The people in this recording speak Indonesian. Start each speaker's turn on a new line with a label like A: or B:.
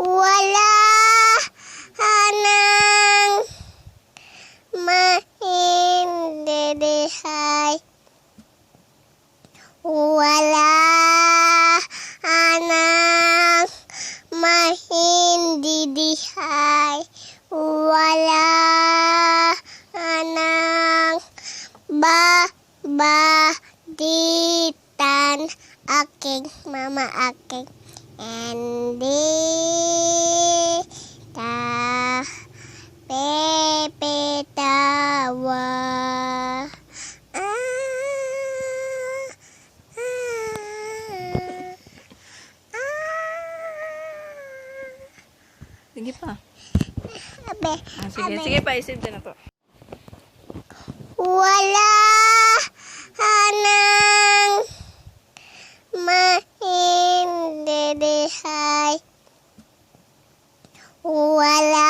A: wala anang mahindidihay wala anang mahindidihay wala anang babaditan aking mama aking Endi
B: Sige pa.
A: Abe,
B: Ah, sige,
A: abe.
B: sige pa. Isip na to.
A: Wala anang mahindidihay. Wala